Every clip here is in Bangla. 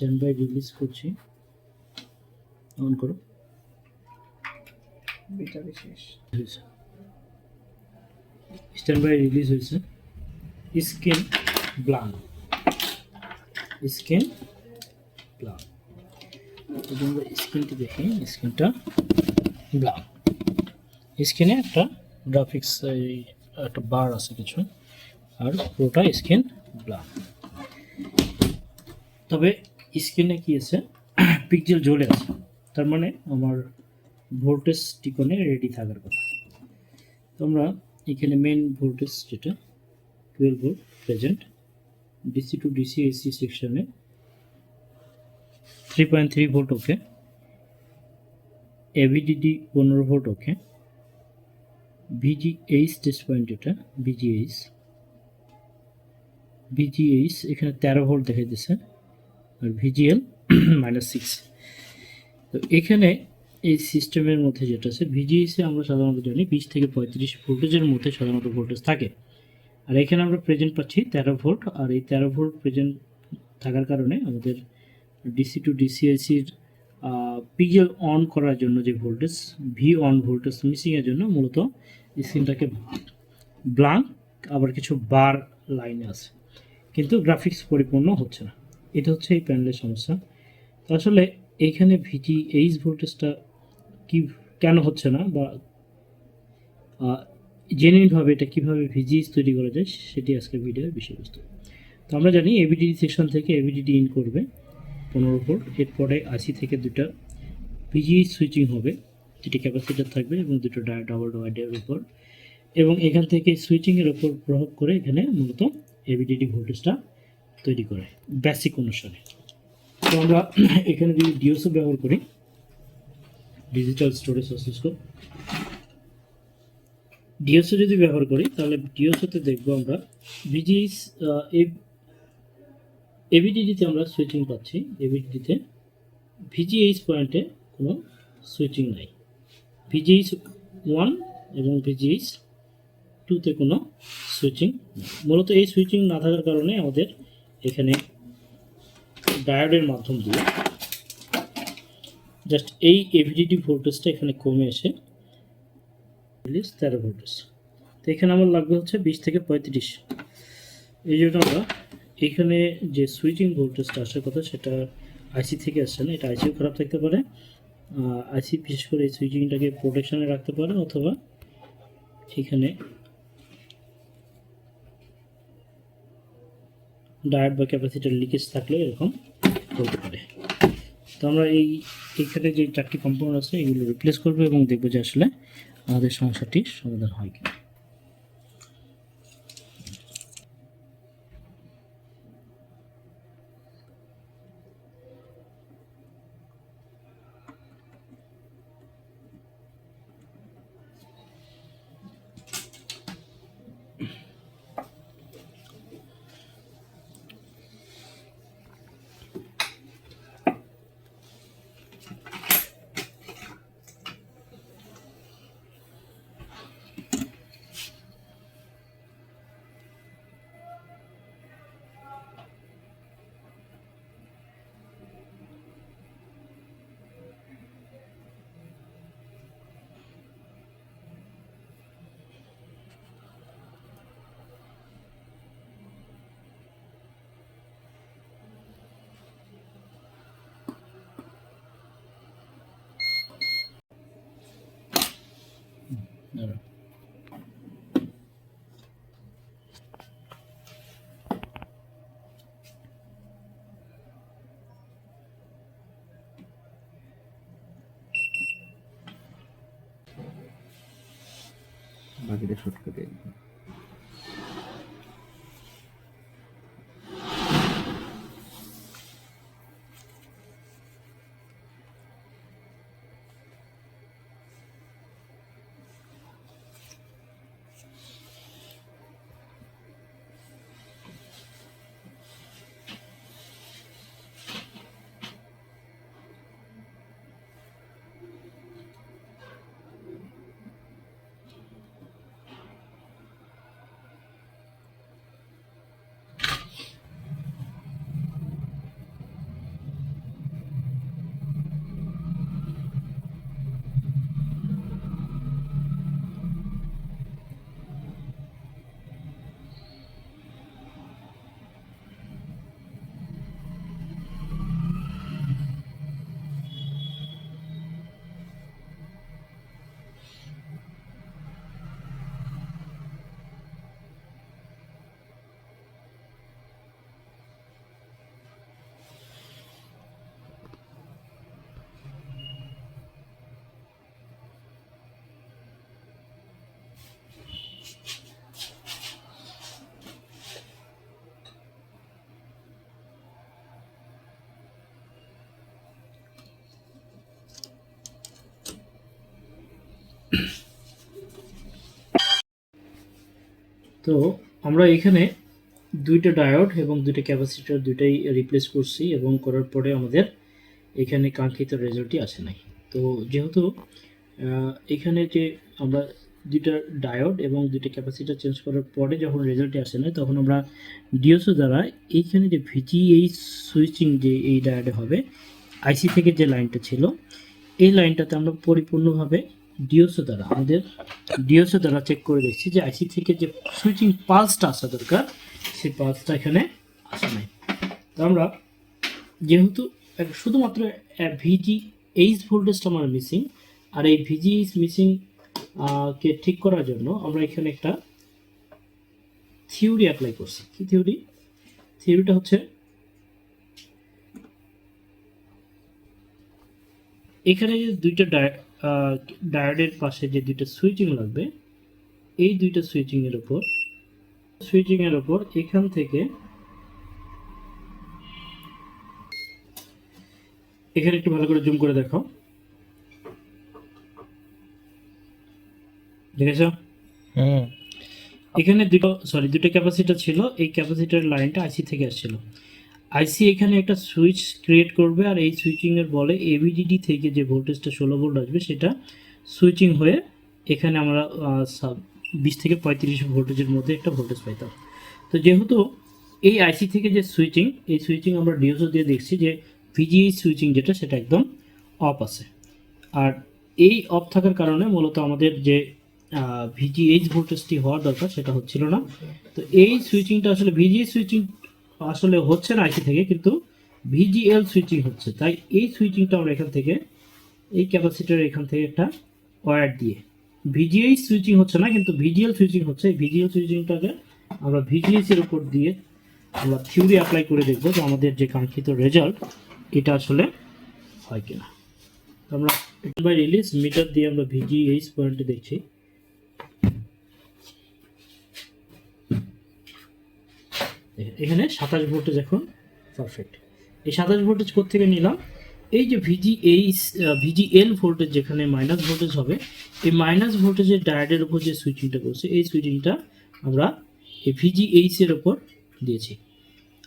স্ট্যান্ড বাই রিলিজ করছি। অন করো। বিটা বিশেষ। স্ট্যান্ড বাই রিলিজ হয়েছে। স্কিন ব্লান স্কিন যদি আমরা স্ক্রিনটি দেখি স্ক্রিনটা ব্লান স্ক্রিনে একটা গ্রাফিক্স একটা বার আছে কিছু। আর পুরোটা স্ক্রিন ব্লান তবে স্ক্রিনে কি আছে? পিকজেল জ্বলে আছে। তার মানে আমার ভোল্টেজ টিকনে রেডি থাকার কথা। তোমরা এখানে মেন ভোল্টেজ যেটা twelve volt present DC to DC AC সেকশনে three point three volt okay AVDD পনেরো volt okay VGH test point এটা ভিজিএইচ ভিজিএইচ এখানে তেরো ভোল্ট দেখা দিচ্ছে আর ভিজিএল মাইনাস সিক্স তো এখানে এই সিস্টেমের মধ্যে যেটা আছে ভিজিএসে আমরা সাধারণত জানি বিশ থেকে পঁয়ত্রিশ ভোল্টেজের মধ্যে সাধারণত ভোল্টেজ থাকে। আর এখানে আমরা প্রেজেন্ট পাচ্ছি তেরো ভোল্ট আর এই তেরো ভোল্ট প্রেজেন্ট থাকার কারণে আমাদের ডিসি টু ডিসিএসির পিগেল অন করার জন্য যে ভোল্টেজ ভি অন ভোল্টেজ মিসিংয়ের জন্য মূলত স্ক্রিনটাকে ব্লাঙ্ক আবার কিছু বার লাইনে আছে। কিন্তু গ্রাফিক্স পরিপূর্ণ হচ্ছে না। এটা হচ্ছে এই প্যানেলের সমস্যা। তো আসলে এইখানে ভিজি এইচ ভোল্টেজটা কি, কেন হচ্ছে না বা জেনুইনভাবে এটা কীভাবে ভিজিএস তৈরি করা যায় সেটি আজকের ভিডিওর বিষয়বস্তু। তো আমরা জানি এবিডিডি সেকশন থেকে এবিডিডি ইন করবে পনেরো ভোল্ট, এরপরে আশি থেকে দুটা ভিজিএস সুইচিং হবে দুটি ক্যাপাসিটার থাকবে এবং দুটো ডাবল ডাইডের উপর। এবং এখান থেকে সুইচিংয়ের ওপর প্রভাব করে এখানে মূলত এবিডিডি ভোল্টেজটা তৈরি করে বেসিক অনুসারে। তো আমরা এখানে যদি ডিওসো ব্যবহার করি ডিজিটাল স্টোরেজ অসিস্কোপ ডিওসো যদি ব্যবহার করি, তাহলে ডিওসোতে দেখব আমরা ভিজিএস এবিডিডিতে আমরা সুইচিং পাচ্ছি। এবিডিডিতে ভিজিএইচ পয়েন্টে কোনো সুইচিং নাই। ভিজিএইচ ওয়ান এবং ভিজিএইচ টুতে কোনো সুইচিং মূলত এই সুইচিং না থাকার কারণে আমাদের এখানে ডায়োডের মাধ্যম দিয়ে জাস্ট এই এভিডিডি ভোল্টেজটা এখানে কমে এসে রিলিজ তেরো ভোল্টেজ তো এখানে আমার লাগবে হচ্ছে বিশ থেকে পঁয়ত্রিশ। এই জন্য আমরা এখানে যে সুইচিং ভোল্টেজটা আসার কথা সেটা আইসি থেকে আসছে না, এটা আইসিও খারাপ থাকতে পারে। আইসি বিশেষ করে এই সুইচিংটাকে প্রোটেকশানে রাখতে পারে অথবা এখানে ডায়োড বা ক্যাপাসিটার লিকেজ থাকলে এরকম হতে পারে। তো আমরা এই, এইখানে যে চারটি কম্পাউন্ড আছে, এগুলো রিপ্লেস করব এবং দেখব যে আসলে আমাদের সমস্যাটি সমাধান হয় কিনা। বাকিটা শুট করে তো আমরা এখানে দুইটা ডায়োড এবং দুইটা ক্যাপাসিটর দুইটাই রিপ্লেস করছি এবং করার পরে আমাদের এখানে কাঙ্ক্ষিত রেজাল্টই আসে নাই। তো যেহেতু এখানে যে আমরা দুইটা ডায়োড এবং দুইটা ক্যাপাসিটর চেঞ্জ করার পরে যখন রেজাল্টটি আসে না তখন আমরা ডিওসো দ্বারা এইখানে যে ভিজিএইচ সুইচিং যে এই ডায়োডে হবে আইসি থেকে যে লাইনটা ছিল, এই লাইনটাতে আমরা পরিপূর্ণভাবে ডিওসো দ্বারা আমাদের ডিওসো দ্বারা চেক করে দেখছি যে আইসি থেকে যে সুইচিং পালসটা আসা দরকার, সেই পালসটা এখানে আসে নাই। তো আমরা যেহেতু শুধুমাত্র ভিজি এইচ ভোল্টেজটা আমার মিসিং আর এই ভিজি এইচ মিসিং কে ঠিক করার জন্য আমরা এখানে একটা থিওরি অ্যাপ্লাই করছি। কি থিওরি থিওরিটা হচ্ছে এখানে যে দুইটা ডায়োডের পাশে যে দুইটা সুইচিং লাগবে এই দুইটা সুইচিং এর উপর সুইচিং এর উপর এখান থেকে এখানে একটু ভালো করে জুম করে দেখো। দেখেছ? হুম। এখানে দুটো সরি দুটো ক্যাপাসিটার ছিল এই ক্যাপাসিটার লাইনটা আইসি থেকে আসছিল। আইসি এখানে একটা সুইচ ক্রিয়েট করবে আর এই সুইচিং এর বলে এভিডিডি থেকে যে ভোল্টেজটা ষোলো ভোল্ট আসবে সেটা সুইচিং হয়ে এখানে আমরা বিশ থেকে পঁয়ত্রিশ ভোল্টেজের মধ্যে একটা ভোল্টেজ পাইতাম তো যেহেতু এই আইসি থেকে যে সুইচিং এই সুইচিং আমরা ডিওসো দিয়ে দেখছি যে ভিজিএই সুইচিং যেটা, সেটা একদম অফ আছে। আর এই অফ থাকার কারণে মূলত আমাদের যে ভিজিএইচ ভোল্টেজটি হওয়ার দরকার সেটা হচ্ছিল না। তো এই সুইচিংটা আসলে ভিজিএ সুইচিং আসলে হচ্ছে না আইসি থেকে, কিন্তু ভিজিএল সুইচিং হচ্ছে। তাই এই সুইচিংটা আমরা এখান থেকে, এই ক্যাপাসিটার এখান থেকে একটা ওয়্যার দিয়ে। ভিজিএইচ সুইচিং হচ্ছে না, কিন্তু ভিজিএল সুইচিং হচ্ছে। এই ভিজিএল সুইচিংটাকে আমরা ভিজিএস এর উপর দিয়ে আমরা থিওরি অ্যাপ্লাই করে দেখব যে আমাদের যে কাঙ্ক্ষিত রেজাল্ট এটা আসলে হয় কিনা। আমরা বাই রিলিজ মিটার দিয়ে আমরা ভিজিএইচ পয়েন্টে দেখছি। এখানে সাতাশ ভোল্টেজ এখন পারফেক্ট এই সাতাশ ভোল্টেজ থেকে নিলাম? এই যে ভিজি এইচ ভিজিএল ভোল্টেজ যেখানে মাইনাস ভোল্টেজ হবে, এই মাইনাস ভোল্টেজের ডায়োডের উপর যে সুইচিংটা করছে, এই সুইচিংটা আমরা এই ভিজিএইচ এর উপর দিয়েছি।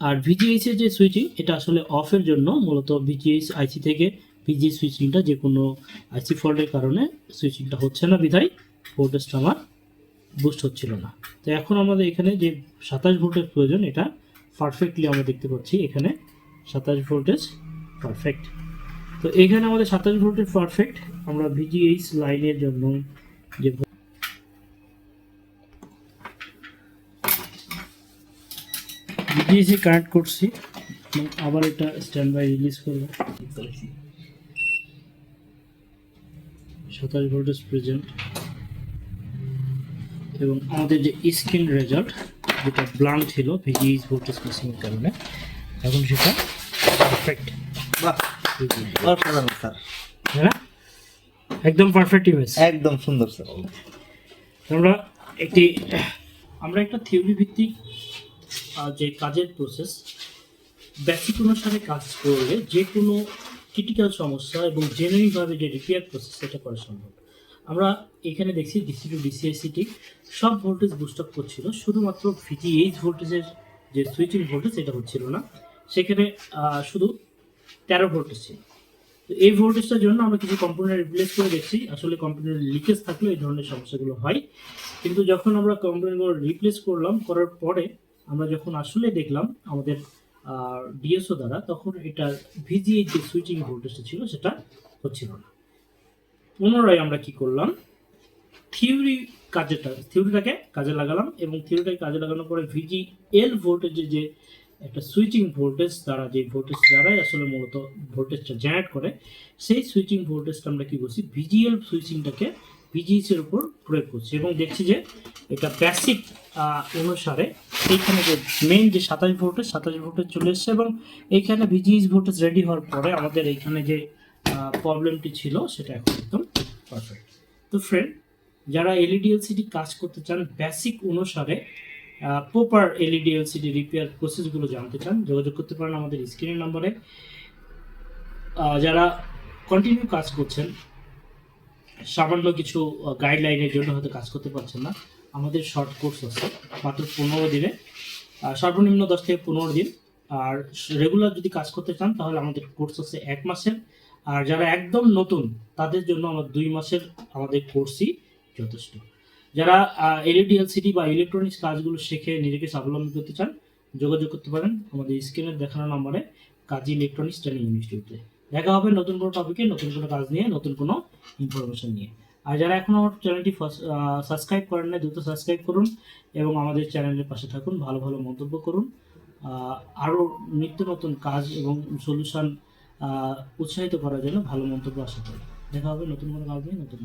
আর ভিজিএইচ এর যে সুইচিং এটা আসলে অফের জন্য মূলত ভিজিএইচ আইসি থেকে ভিজি সুইচিংটা যে কোনো আইসি ফল্টের কারণে সুইচিংটা হচ্ছে না বিধায় ভোল্টেজটা আমার বুস্ট হচ্ছিল না। তো এখন আমাদের এখানে যে সাতাশ ভোল্টের প্রয়োজন, এটা পারফেক্টলি আমরা দেখতে পাচ্ছি এখানে সাতাশ ভোল্টেজ পারফেক্ট তো এখানে আমাদের সাতাশ ভোল্টেজ পারফেক্ট আমরা ভিজিএইচ লাইনের জন্য যে ভিজিএইচে কানেক্ট করছি আবার এটা স্ট্যান্ড বাই রিলিজ করব। সাতাশ ভোল্টেজ প্রেজেন্ট এবং আমাদের যে স্ক্রিন রেজাল্ট যেটা ব্লাঙ্ক ছিল ভিজিএইচ ভোল্টেজ মিসিং এর কারণে এখন সেটা পারফেক্ট বাহ অসাধারণ স্যার তাই একদম পারফেক্ট ইমেজ একদম সুন্দর স্যার আমরা একটি আমরা একটা থিওরি ভিত্তিক যে কাজের প্রসেস বেসিক অনুসারে কাজ করলে যে কোনো ক্রিটিক্যাল সমস্যা এবং জেনুইনভাবে যে রিপেয়ার প্রসেস সেটা করা সম্ভব। আমরা এখানে দেখছি ডিসি টু ডিসিআইসিটি সব ভোল্টেজ বুস্ট আপ করছিল, শুধুমাত্র ভিজিএইচ ভোল্টেজের যে সুইচিং ভোল্টেজ এটা হচ্ছিল না। সেখানে শুধু তেরো ভোল্টেজ ছিল। তো এই ভোল্টেজটার জন্য আমরা কিছু কম্পিউটার রিপ্লেস করে দেখছি। আসলে কম্পিউটার লিকেজ থাকলে এই ধরনের সমস্যাগুলো হয়। কিন্তু যখন আমরা কম্পোনেন্টগুলো রিপ্লেস করলাম, করার পরে আমরা যখন আসলে দেখলাম আমাদের ডিএসও দ্বারা, তখন এটা ভিজিএ যে সুইচিং ভোল্টেজটা ছিল, সেটা হচ্ছিল না। পুনরায় আমরা কি করলাম? থিওরি কাজেটা থিওরিটাকে কাজে লাগালাম এবং থিওরিটাকে কাজে লাগানোর পরে ভিজি এল ভোল্টেজের যে একটা সুইচিং ভোল্টেজ দ্বারা, যে ভোল্টেজ দ্বারাই আসলে মূলত ভোল্টেজটা জেনারেট করে, সেই সুইচিং ভোল্টেজটা আমরা কি করছি? ভিজিএল সুইচিংটাকে ভিজিএস এর উপর প্রয়োগ করছি এবং দেখছি যে এটা বেসিক অনুসারে এইখানে যে মেইন যে সাতাশ ভোল্টেজ সাতাশ ভোল্টেজ চলে এসছে এবং এইখানে ভিজিএস ভোল্টেজ রেডি হওয়ার পরে আমাদের এইখানে যে প্রবলেমটি ছিল, সেটা এখন একদম পারফেক্ট তো ফ্রেন্ড যারা এলইডি এলসিডি কাজ করতে চান বেসিক অনুসারে প্রপার এলইডি এলসিডি রিপেয়ার প্রসেসগুলো জানতে চান, যোগাযোগ করতে পারেন আমাদের স্ক্রিনের নম্বরে যারা কন্টিনিউ কাজ করছেন, সামান্য কিছু গাইডলাইনের জন্য হয়তো কাজ করতে পারছেন না, আমাদের শর্ট কোর্স আছে, মাত্র পনেরো দিনে সর্বনিম্ন দশ থেকে পনেরো দিন, আর রেগুলার যদি কাজ করতে চান, তাহলে আমাদের কোর্স আছে এক মাসের আর যারা একদম নতুন, তাদের জন্য আমার দুই মাসের আমাদের কোর্সই যথেষ্ট। যারা এলইডি এলসিডি বা ইলেকট্রনিক্স কাজগুলো শিখে নিজেকে স্বাবলম্বী করতে চান, যোগাযোগ করতে পারেন আমাদের স্ক্রিনে দেখানো নম্বরে কাজী ইলেকট্রনিক্স ট্রেনিং ইনস্টিটিউটে দেখা হবে নতুন কোনো টপিকে নতুন কোনো কাজ নিয়ে, নতুন কোনো ইনফরমেশন নিয়ে। আর যারা এখনও আমার চ্যানেলটি সাবস্ক্রাইব করেন না দ্রুত সাবস্ক্রাইব করুন এবং আমাদের চ্যানেলের পাশে থাকুন, ভালো ভালো মন্তব্য করুন। আরও নিত্য নতুন কাজ এবং সলিউশন উৎসাহিত করার জন্য ভালো মন্তব্য আশা করি। দেখা হবে নতুন কোনো কাউকে নতুন